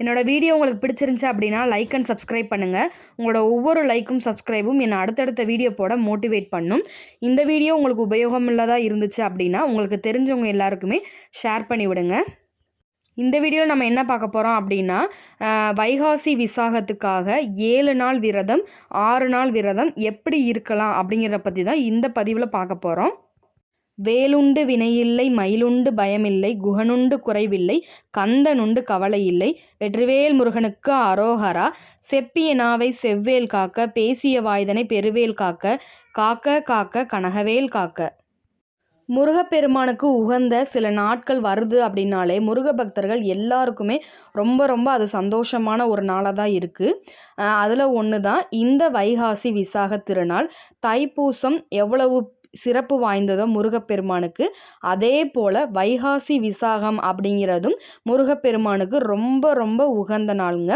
என்னோடய வீடியோ உங்களுக்கு பிடிச்சிருந்துச்சு அப்படின்னா லைக் அண்ட் சப்ஸ்கிரைப் பண்ணுங்கள் உங்களோட ஒவ்வொரு லைக்கும் சப்ஸ்கிரைபும் என்னை அடுத்தடுத்த வீடியோ போட மோட்டிவேட் பண்ணும். இந்த வீடியோ உங்களுக்கு உபயோகமுள்ளதாக இருந்துச்சு அப்படின்னா உங்களுக்கு தெரிஞ்சவங்க எல்லாருக்குமே ஷேர் பண்ணி விடுங்க. இந்த வீடியோவில் நம்ம என்ன பார்க்க போகிறோம் அப்படின்னா வைகாசி விசாகத்துக்காக ஏழு நாள் விரதம் ஆறு நாள் விரதம் எப்படி இருக்கலாம் அப்படிங்கிறத பற்றி தான் இந்த பதிவில் பார்க்க போகிறோம் வேலுண்டு வினையில்லை மயிலுண்டு பயமில்லை குகனுண்டு குறைவில்லை கந்தனுண்டு கவலை இல்லை வெற்றிவேல் முருகனுக்கு அரோஹரா செப்பிய நாவை செவ்வேல் காக்க பேசிய வாய்தனை பெருவேல் காக்க காக்க காக்க கனகவேல் காக்க. முருகப்பெருமானுக்கு உகந்த சில நாட்கள் வருது அப்படின்னாலே முருக பக்தர்கள் எல்லாருக்குமே ரொம்ப ரொம்ப அது சந்தோஷமான ஒரு நாளாக தான் இருக்குது அதில் ஒன்று தான் இந்த வைகாசி விசாக திருநாள் தைப்பூசம் எவ்வளவு சிறப்பு வாய்ந்ததோ முருகப்பெருமானுக்கு. அதே போல் வைகாசி விசாகம் அப்படிங்கிறதும் முருகப்பெருமானுக்கு ரொம்ப ரொம்ப உகந்த நாளுங்க.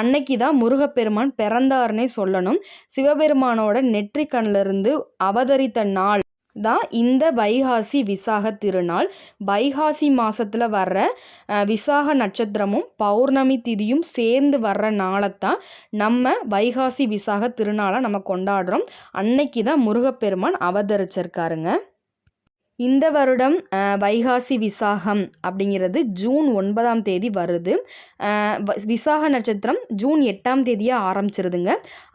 அன்னைக்கு தான் முருகப்பெருமான் பிறந்தாருன்னே சொல்லணும். சிவபெருமானோட நெற்றிக் அவதரித்த நாள். தான் இந்த வைகாசி விசாக திருநாள். வைகாசி மாதத்தில் வர்ற விசாக நட்சத்திரமும் பௌர்ணமி திதியும் சேர்ந்து வர்ற நாளைத்தான் நம்ம வைகாசி விசாக திருநாளை நம்ம கொண்டாடுறோம். அன்னைக்கு தான் முருகப்பெருமான் அவதரிச்சிருக்காருங்க. இந்த வருடம் வைகாசி விசாகம் அப்படிங்கிறது ஜூன் ஒன்பதாம் தேதி வருது. விசாக நட்சத்திரம் ஜூன் எட்டாம் தேதியாக ஆரம்பிச்சிருதுங்க.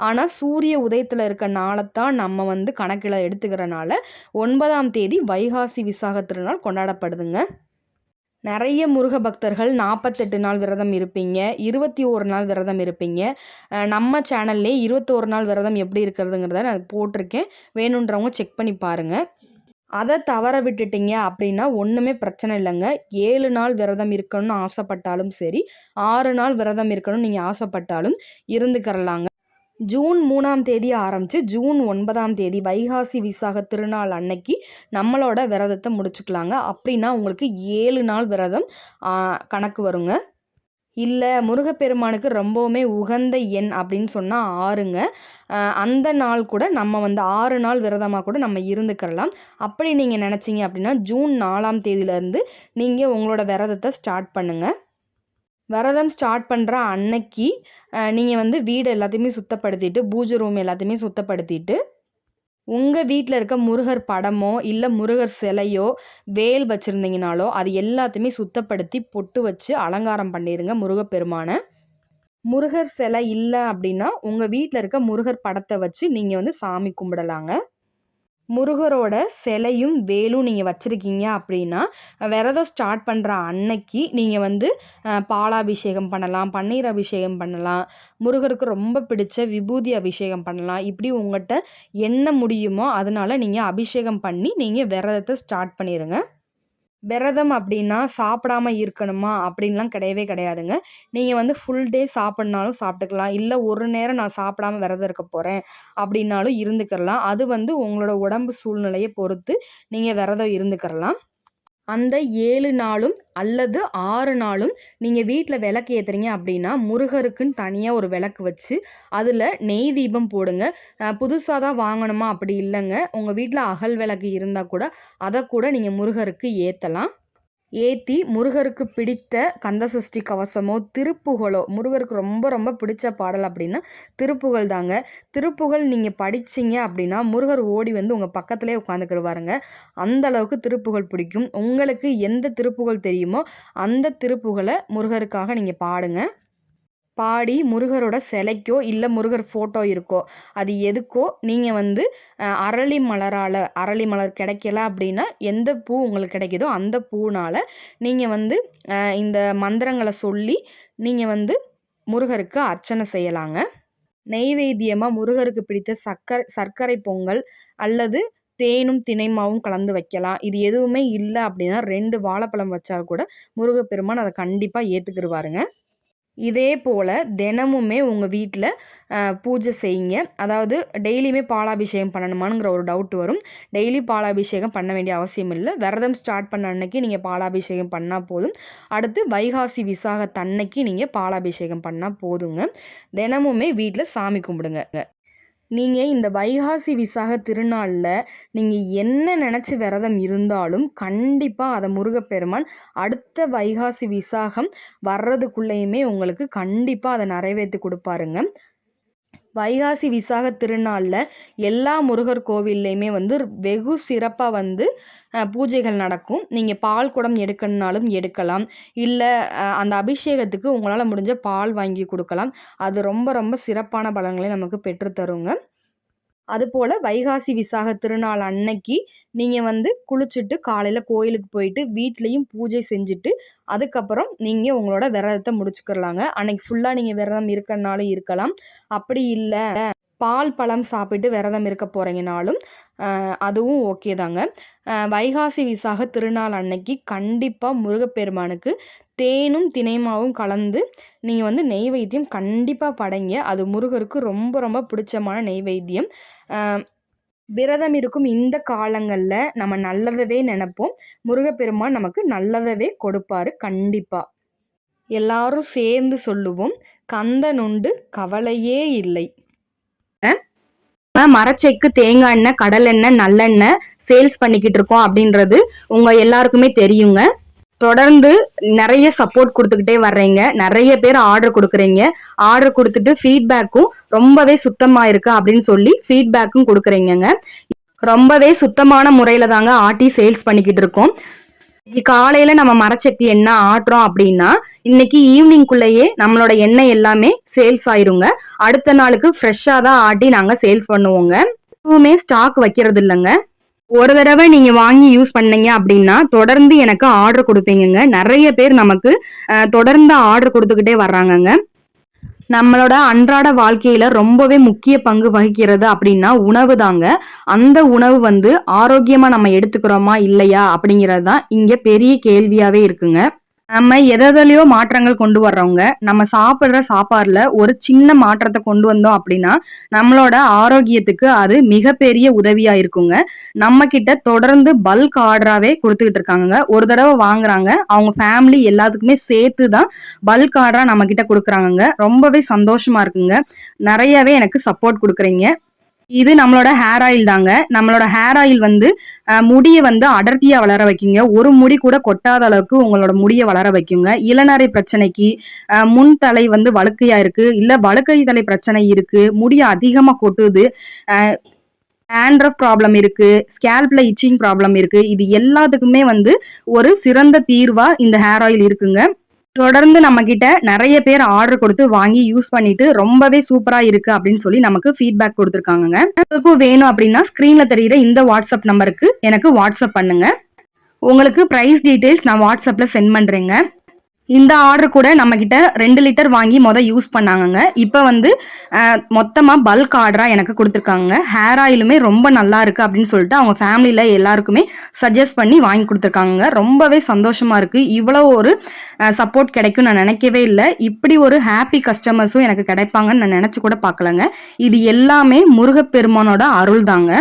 ஆனால் சூரிய உதயத்தில் இருக்க நாளைத்தான் நம்ம வந்து கணக்கில் எடுத்துக்கிறனால ஒன்பதாம் தேதி வைகாசி விசாக திருநாள் கொண்டாடப்படுதுங்க. நிறைய முருக பக்தர்கள் நாற்பத்தெட்டு நாள் விரதம் இருப்பீங்க இருபத்தி ஒரு நாள் விரதம் இருப்பீங்க. நம்ம சேனல்லே இருபத்தோரு நாள் விரதம் எப்படி இருக்கிறதுங்கிறத நான் போட்டிருக்கேன். வேணுன்றவங்க செக் பண்ணி பாருங்கள் அதை தவற விட்டுட்டீங்க அப்படின்னா ஒன்றுமே பிரச்சனை இல்லைங்க. ஏழு நாள் விரதம் இருக்கணும்னு ஆசைப்பட்டாலும் சரி ஆறு நாள் விரதம் இருக்கணும்னு நீங்கள் ஆசைப்பட்டாலும் இருந்துக்கிறலாங்க. ஜூன் மூணாம் தேதி ஆரம்பித்து ஜூன் ஒன்பதாம் தேதி வைகாசி விசாக திருநாள் அன்னைக்கு நம்மளோட விரதத்தை முடிச்சுக்கலாங்க. அப்படின்னா உங்களுக்கு ஏழு நாள் விரதம் கணக்கு வருங்க. இல்லை முருகப்பெருமானுக்கு ரொம்பவுமே உகந்த எண் அப்படின்னு சொன்னால் ஆறுங்க. அந்த நாள் கூட நம்ம வந்து ஆறு நாள் விரதமாக கூட நம்ம இருந்துக்கிறலாம். அப்படி நீங்கள் நினச்சிங்க அப்படின்னா ஜூன் நாலாம் தேதியிலேருந்து நீங்கள் உங்களோட விரதத்தை ஸ்டார்ட் பண்ணுங்கள் விரதம் ஸ்டார்ட் பண்ணுற அன்னைக்கு நீங்கள் வந்து வீடு எல்லாத்தையுமே சுத்தப்படுத்திட்டு பூஜை ரூம் எல்லாத்தையுமே சுத்தப்படுத்திட்டு உங்கள் வீட்டில் இருக்க முருகர் படமோ இல்லை முருகர் சிலையோ வேல் வச்சுருந்தீங்கனாலோ அது எல்லாத்தையுமே சுத்தப்படுத்தி பொட்டு வச்சு அலங்காரம் பண்ணிடுங்க முருகப்பெருமானை. முருகர் சிலை இல்லை அப்படின்னா உங்கள் வீட்டில் இருக்க முருகர் படத்தை வச்சு நீங்கள் வந்து சாமி கும்பிடலாங்க. முருகரோட சிலையும் வேலும் நீங்கள் வச்சுருக்கீங்க அப்படின்னா விரதம் ஸ்டார்ட் பண்ணுற அன்னைக்கு நீங்கள் வந்து பாலாபிஷேகம் பண்ணலாம் பன்னீர் அபிஷேகம் பண்ணலாம் முருகருக்கு ரொம்ப பிடிச்ச விபூதி அபிஷேகம் பண்ணலாம். இப்படி உங்கள்கிட்ட என்ன முடியுமோ அதனால் நீங்கள் அபிஷேகம் பண்ணி நீங்கள் விரதத்தை ஸ்டார்ட் பண்ணிடுங்க விரதம் அப்படின்னா சாப்பிடாம இருக்கணுமா? அப்படின்லாம் கிடையவே கிடையாதுங்க. நீங்கள் வந்து ஃபுல் டே சாப்பிட்னாலும் சாப்பிட்டுக்கலாம். இல்லை ஒரு நேரம் நான் சாப்பிடாம விரதம் இருக்க போகிறேன் அப்படின்னாலும் இருந்துக்கிறலாம். அது வந்து உங்களோட உடம்பு சூழ்நிலையை பொறுத்து நீங்கள் விரதம் இருந்துக்கிறலாம். அந்த ஏழு நாளும் அல்லது ஆறு நாளும் நீங்கள் வீட்டில் விளக்கு ஏற்றுறீங்க அப்படின்னா முருகருக்குன்னு தனியாக ஒரு விளக்கு வச்சு அதில் நெய் தீபம் போடுங்க. புதுசாக தான் வாங்கணுமா? அப்படி இல்லைங்க. உங்கள் வீட்டில் அகல் விளக்கு இருந்தால் கூட அதை கூட நீங்கள் முருகருக்கு ஏற்றலாம் ஏற்றி முருகருக்கு பிடித்த கந்தசஷ்டி கவசமோ திருப்புகழோ முருகருக்கு ரொம்ப ரொம்ப பிடிச்ச பாடல் அப்படின்னா திருப்புகழ் தாங்க. திருப்புகழ் நீங்கள் படிச்சீங்க அப்படின்னா முருகர் ஓடி வந்து உங்கள் பக்கத்துலேயே உட்காந்துக்கிடுவாருங்க அந்த அளவுக்கு திருப்புகழ் பிடிக்கும். உங்களுக்கு எந்த திருப்புகழ் தெரியுமோ அந்த திருப்புகழை முருகருக்காக நீங்கள் பாடுங்க. பாடி முருகரோட சிலைக்கோ இல்லை முருகர் ஃபோட்டோ இருக்கோ அது எதுக்கோ நீங்கள் வந்து அரளி மலரால் அரளி மலர் கிடைக்கல அப்படின்னா எந்த பூ உங்களுக்கு கிடைக்குதோ அந்த பூனால் நீங்கள் வந்து இந்த மந்திரங்களை சொல்லி நீங்கள் வந்து முருகருக்கு அர்ச்சனை செய்யலாங்க. நெய்வேத்தியமாக முருகருக்கு பிடித்த சர்க்கரை சர்க்கரை பொங்கல் அல்லது தேனும் திணைமாவும் கலந்து வைக்கலாம். இது எதுவுமே இல்லை அப்படின்னா ரெண்டு வாழைப்பழம் வச்சா கூட முருகப்பெருமான் அதை கண்டிப்பாக ஏற்றுக்கிடுவாருங்க இதே போல் தினமுமே உங்கள் வீட்டில் பூஜை செய்யுங்க. அதாவது டெய்லியுமே பாலாபிஷேகம் பண்ணணுமாங்கிற ஒரு டவுட் வரும். டெய்லி பாலாபிஷேகம் பண்ண வேண்டிய அவசியம் இல்லை. விரதம் ஸ்டார்ட் பண்ண அன்னைக்கு நீங்கள் பாலாபிஷேகம் பண்ணால் போதும். அடுத்து வைகாசி விசாகத்தன்னைக்கு நீங்கள் பாலாபிஷேகம் பண்ணால் போதுங்க. தினமுமே வீட்டில் சாமி கும்பிடுங்க. நீங்கள் இந்த வைகாசி விசாக திருநாளில் நீங்கள் என்ன நினச்சி விரதம் இருந்தாலும் கண்டிப்பாக அதை முருகப்பெருமான் அடுத்த வைகாசி விசாகம் வர்றதுக்குள்ளேயுமே உங்களுக்கு கண்டிப்பாக அதை நிறைவேற்றி கொடுப்பாருங்க. வைகாசி விசாக திருநாளில் எல்லா முருகர் கோவில்லையுமே வந்து வெகு சிறப்பாக வந்து பூஜைகள் நடக்கும். நீங்கள் பால் குடம் எடுக்கணுனாலும் எடுக்கலாம். இல்லை அந்த அபிஷேகத்துக்கு உங்களால் முடிஞ்ச பால் வாங்கி கொடுக்கலாம். அது ரொம்ப ரொம்ப சிறப்பான பலன்களை நமக்கு பெற்றுத்தருங்க அதுபோல் வைகாசி விசாக திருநாள் அன்னைக்கு நீங்கள் வந்து குளிச்சுட்டு காலையில் கோயிலுக்கு போயிட்டு வீட்லேயும் பூஜை செஞ்சுட்டு அதுக்கப்புறம் நீங்கள் உங்களோட விரதத்தை முடிச்சுக்கிறலாங்க அன்னைக்கு ஃபுல்லாக நீங்கள் விரதம் இருக்கனாலும் இருக்கலாம். அப்படி இல்லை. பால் பழம் சாப்பிட்டு விரதம் இருக்க போகிறீங்கனாலும் அதுவும் ஓகே தாங்க. வைகாசி விசாக திருநாள் அன்னைக்கு கண்டிப்பாக முருகப்பெருமானுக்கு தேனும் தினைமாவும் கலந்து நீங்கள் வந்து நெய்வேத்தியம் கண்டிப்பாக படைங்க. அது முருகருக்கு ரொம்ப ரொம்ப பிடிச்சமான நெய்வேத்தியம். விரதம் இருக்கும் இந்த காலங்களில் நம்ம நல்லதவே நினப்போம். முருகப்பெருமான் நமக்கு நல்லதவே கொடுப்பாரு கண்டிப்பாக எல்லாரும் சேர்ந்து சொல்லுவோம் கந்தனுண்டு கவலையே இல்லை. மரச்செக்கு தேங்காய் எண்ணெய் கடல் எண்ணெய் நல்லெண்ணெய் சேல்ஸ் பண்ணிக்கிட்டு இருக்கோம் அப்படின்றது உங்க எல்லாருக்குமே தெரியுங்க. தொடர்ந்து நிறைய சப்போர்ட் கொடுத்துக்கிட்டே வர்றீங்க. நிறைய பேர் ஆர்டர் கொடுக்குறீங்க. ஆர்டர் கொடுத்துட்டு ஃபீட்பேக்கும் ரொம்பவே சுத்தமா இருக்கு அப்படின்னு சொல்லி ஃபீட்பேக்கும் கொடுக்குறீங்கங்க. ரொம்பவே சுத்தமான முறையில தாங்க ஆட்டி சேல்ஸ் பண்ணிக்கிட்டு இருக்கோம். காலையில நம்ம மரச்செக்கு எண்ணெய் ஆட்டுறோம் அப்படின்னா இன்னைக்கு ஈவினிங்குள்ளேயே நம்மளோட எண்ணெய் எல்லாமே சேல்ஸ் ஆயிருங்க. அடுத்த நாளுக்கு ஃப்ரெஷ்ஷா தான் ஆட்டி நாங்க சேல்ஸ் பண்ணுவோங்க. எதுவுமே ஸ்டாக் வைக்கிறது இல்லைங்க. ஒரு தடவை நீங்க வாங்கி யூஸ் பண்ணீங்க அப்படின்னா தொடர்ந்து எனக்கு ஆர்டர் கொடுப்பீங்கங்க. நிறைய பேர் நமக்கு தொடர்ந்து ஆர்டர் கொடுத்துக்கிட்டே வர்றாங்கங்க. நம்மளோட அன்றாட வாழ்க்கையில ரொம்பவே முக்கிய பங்கு வகிக்கிறது அப்படின்னா உணவு தாங்க. அந்த உணவு வந்து ஆரோக்கியமா நம்ம எடுத்துக்கிறோமா இல்லையா அப்படிங்கிறது தான் இங்க பெரிய கேள்வியாவே இருக்குங்க. நம்ம எதையோ மாற்றங்கள் கொண்டு வர்றவங்க நம்ம சாப்பிட்ற சாப்பாடுல ஒரு சின்ன மாற்றத்தை கொண்டு வந்தோம் அப்படின்னா நம்மளோட ஆரோக்கியத்துக்கு அது மிகப்பெரிய உதவியா இருக்குங்க. நம்ம கிட்ட தொடர்ந்து பல்க் ஆர்டராகவே கொடுத்துக்கிட்டு இருக்காங்க ஒரு தடவை வாங்குறாங்க அவங்க ஃபேமிலி எல்லாத்துக்குமே சேர்த்து தான் பல்க் ஆர்டரா நம்ம கிட்ட கொடுக்குறாங்க ரொம்பவே சந்தோஷமா இருக்குங்க. நிறையவே எனக்கு சப்போர்ட் கொடுக்குறீங்க. இது நம்மளோட ஹேர் ஆயில் தாங்க. நம்மளோட ஹேர் ஆயில் வந்து முடியை வந்து அடர்த்தியா வளர வைக்குங்க. ஒரு முடி கூட கொட்டாத அளவுக்கு உங்களோட முடியை வளர வைக்குங்க. இளநரை பிரச்சனைக்கு முன் தலை வந்து வழுக்கையா இருக்கு. இல்ல வழுக்கை தலை பிரச்சனை இருக்கு. முடியை அதிகமா கொட்டுது. ஆண்ட்ரஃப் ப்ராப்ளம் இருக்கு. ஸ்கேல்ப்ல இச்சிங் ப்ராப்ளம் இருக்கு. இது எல்லாத்துக்குமே வந்து ஒரு சிறந்த தீர்வா இந்த ஹேர் ஆயில் இருக்குங்க. தொடர்ந்து நம்ம கிட்ட நிறைய பேர் ஆர்டர் கொடுத்து வாங்கி யூஸ் பண்ணிட்டு ரொம்பவே சூப்பரா இருக்கு அப்படின்னு சொல்லி நமக்கு ஃபீட்பேக் கொடுத்துருக்காங்க உங்களுக்கும் வேணும் அப்படின்னா ஸ்கிரீன்ல தெரியுற இந்த வாட்ஸ்அப் நம்பருக்கு எனக்கு வாட்ஸ்அப் பண்ணுங்க. உங்களுக்கு ப்ரைஸ் டீட்டெயில்ஸ் நான் வாட்ஸ்அப்ல சென்ட் பண்றேங்க. இந்த ஆர்டர் கூட நம்ம கிட்ட ரெண்டு லிட்டர் வாங்கி மொதல் யூஸ் பண்ணாங்கங்க. இப்போ வந்து மொத்தமாக பல்க் ஆர்டராக எனக்கு கொடுத்துருக்காங்க ஹேர் ஆயிலுமே ரொம்ப நல்லா இருக்கு அப்படின்னு சொல்லிட்டு அவங்க ஃபேமிலியில் எல்லாருக்குமே சஜஸ்ட் பண்ணி வாங்கி கொடுத்துருக்காங்க ரொம்பவே சந்தோஷமா இருக்கு. இவ்வளோ ஒரு சப்போர்ட் கிடைக்கும் நான் நினைக்கவே இல்லை. இப்படி ஒரு ஹாப்பி கஸ்டமர்ஸும் எனக்கு கிடைப்பாங்கன்னு நான் நினச்சி கூட பார்க்கலங்க. இது எல்லாமே முருகப்பெருமானோட அருள் தாங்க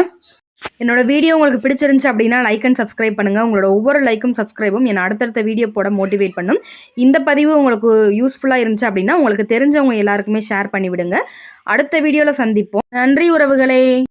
என்னோட வீடியோ உங்களுக்கு பிடிச்சிருந்துச்சு அப்படின்னா லைக் அண்ட் சப்ஸ்கிரைப் பண்ணுங்கள் உங்களோட ஒவ்வொரு லைக்கும் சப்ஸ்கிரைபும் என்னை அடுத்தடுத்த வீடியோ போட மோட்டிவேட் பண்ணும். இந்த பதிவு உங்களுக்கு யூஸ்ஃபுல்லாக இருந்துச்சு அப்படின்னா உங்களுக்கு தெரிஞ்சவங்க எல்லாருக்குமே ஷேர் பண்ணிவிடுங்க. அடுத்த வீடியோவில் சந்திப்போம். நன்றி உறவுகளே.